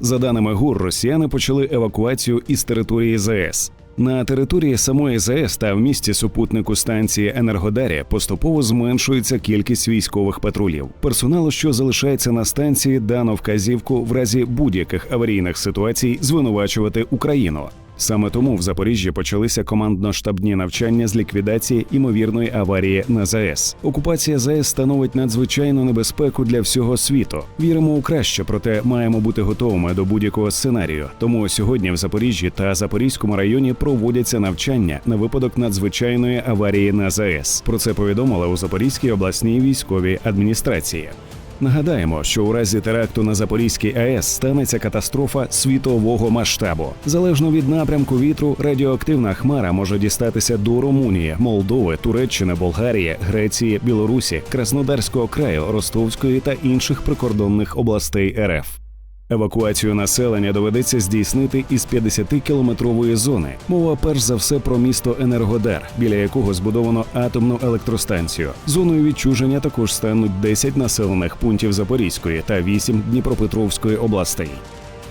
За даними ГУР, росіяни почали евакуацію із території ЗС. На території самої ЗАЕС та в місті супутнику станції Енергодарі поступово зменшується кількість військових патрулів. Персоналу, що залишається на станції, дано вказівку в разі будь-яких аварійних ситуацій звинувачувати Україну. Саме тому в Запоріжжі почалися командно-штабні навчання з ліквідації імовірної аварії на ЗАЕС. Окупація ЗАЕС становить надзвичайну небезпеку для всього світу. Віримо у краще, проте маємо бути готовими до будь-якого сценарію. Тому сьогодні в Запоріжжі та Запорізькому районі проводяться навчання на випадок надзвичайної аварії на ЗАЕС. Про це повідомили у Запорізькій обласній військовій адміністрації. Нагадаємо, що у разі теракту на Запорізькій АЕС станеться катастрофа світового масштабу. Залежно від напрямку вітру, радіоактивна хмара може дістатися до Румунії, Молдови, Туреччини, Болгарії, Греції, Білорусі, Краснодарського краю, Ростовської та інших прикордонних областей РФ. Евакуацію населення доведеться здійснити із 50-кілометрової зони. Мова перш за все про місто Енергодар, біля якого збудовано атомну електростанцію. Зоною відчуження також стануть 10 населених пунктів Запорізької та 8 Дніпропетровської областей.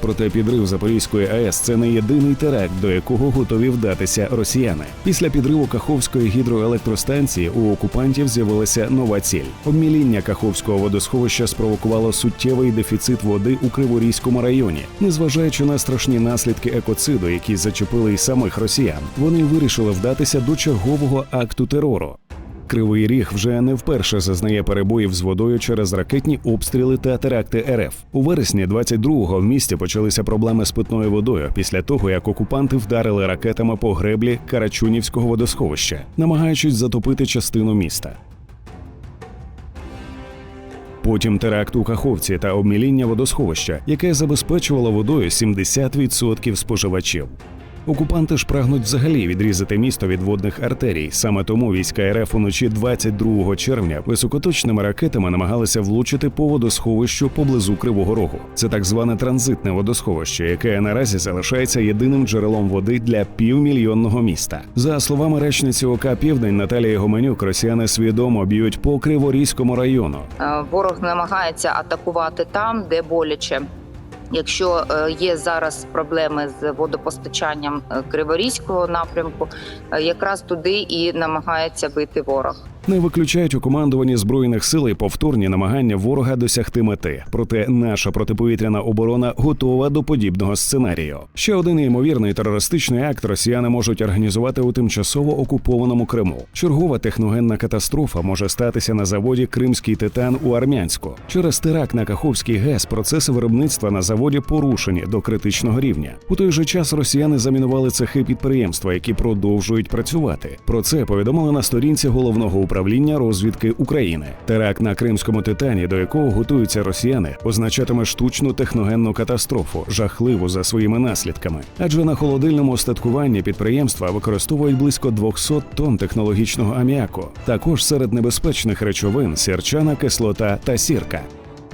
Проте підрив Запорізької АЕС це не єдиний теракт, до якого готові вдатися росіяни. Після підриву Каховської гідроелектростанції у окупантів з'явилася нова ціль. Обміління Каховського водосховища спровокувало суттєвий дефіцит води у Криворізькому районі. Незважаючи на страшні наслідки екоциду, які зачепили й самих росіян, вони вирішили вдатися до чергового акту терору. Кривий ріг вже не вперше зазнає перебоїв з водою через ракетні обстріли та теракти РФ. У вересні 22-го в місті почалися проблеми з питною водою після того, як окупанти вдарили ракетами по греблі Карачунівського водосховища, намагаючись затопити частину міста. Потім теракт у Каховці та обміління водосховища, яке забезпечувало водою 70% споживачів. Окупанти ж прагнуть взагалі відрізати місто від водних артерій. Саме тому війська РФ уночі 22 червня високоточними ракетами намагалися влучити по водосховищу поблизу Кривого Рогу. Це так зване транзитне водосховище, яке наразі залишається єдиним джерелом води для півмільйонного міста. За словами речниці ОК Південь Наталії Гоменюк, росіяни свідомо б'ють по Криворізькому району. Е, Ворог намагається атакувати там, де боляче. Якщо е, є зараз проблеми з водопостачанням е, Криворізького напрямку, е, якраз туди і намагається бити ворог. Не виключають у командуванні збройних сил і повторні намагання ворога досягти мети. Проте наша протиповітряна оборона готова до подібного сценарію. Ще один ймовірний терористичний акт росіяни можуть організувати у тимчасово окупованому Криму. Чергова техногенна катастрофа може статися на заводі Кримський титан у Армянську. Через теракт на Каховський ГЕС процеси виробництва на заводі порушені до критичного рівня. У той же час росіяни замінували цехи підприємства, які продовжують працювати. Про це повідомили на сторінці головного управління розвідки України. Теракт на Кримському титані, до якого готуються росіяни, означатиме штучну техногенну катастрофу, жахливу за своїми наслідками. Адже на холодильному остаткуванні підприємства використовують близько 200 тонн технологічного аміаку. Також серед небезпечних речовин сірчана кислота та сірка.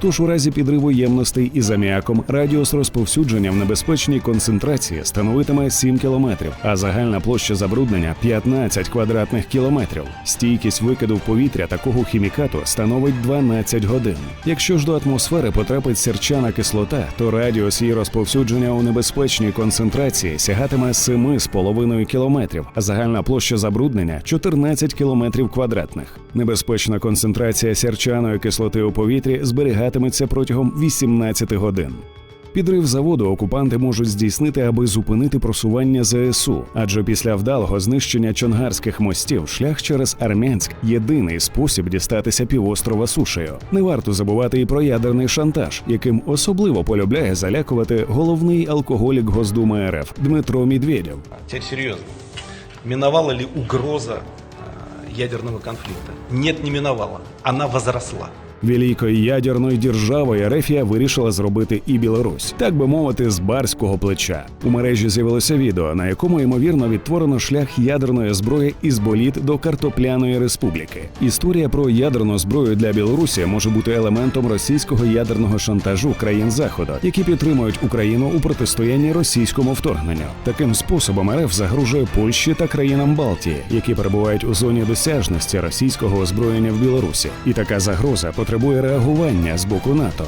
Тож у разі підриву ємностей із аміаком радіус розповсюдження в небезпечній концентрації становитиме 7 кілометрів, а загальна площа забруднення 15 квадратних кілометрів. Стійкість викиду в повітря такого хімікату становить 12 годин. Якщо ж до атмосфери потрапить сірчана кислота, то радіус її розповсюдження у небезпечній концентрації сягатиме 7,5 кілометрів, а загальна площа забруднення 14 кілометрів квадратних. Небезпечна концентрація сірчаної кислоти у повітрі зберігатиметься протягом 18 годин. Підрив заводу окупанти можуть здійснити, аби зупинити просування ЗСУ, адже після вдалого знищення чонгарських мостів шлях через Армянськ єдиний спосіб дістатися півострова сушею. Не варто забувати і про ядерний шантаж, яким особливо полюбляє залякувати головний алкоголік Госдуми РФ Дмитро Медведєв. Теперь серьезно. Миновала ли угроза ядерного конфликта? Нет, не миновала. Она возросла. Великою ядерною державою Ерефія вирішила зробити і Білорусь, так би мовити, з барського плеча. У мережі з'явилося відео, на якому ймовірно відтворено шлях ядерної зброї із боліт до картопляної республіки. Історія про ядерну зброю для Білорусі може бути елементом російського ядерного шантажу країн Заходу, які підтримують Україну у протистоянні російському вторгненню. Таким способом РФ загрожує Польщі та країнам Балтії, які перебувають у зоні досяжності російського озброєння в Білорусі. І така загроза потребує реагування з боку НАТО.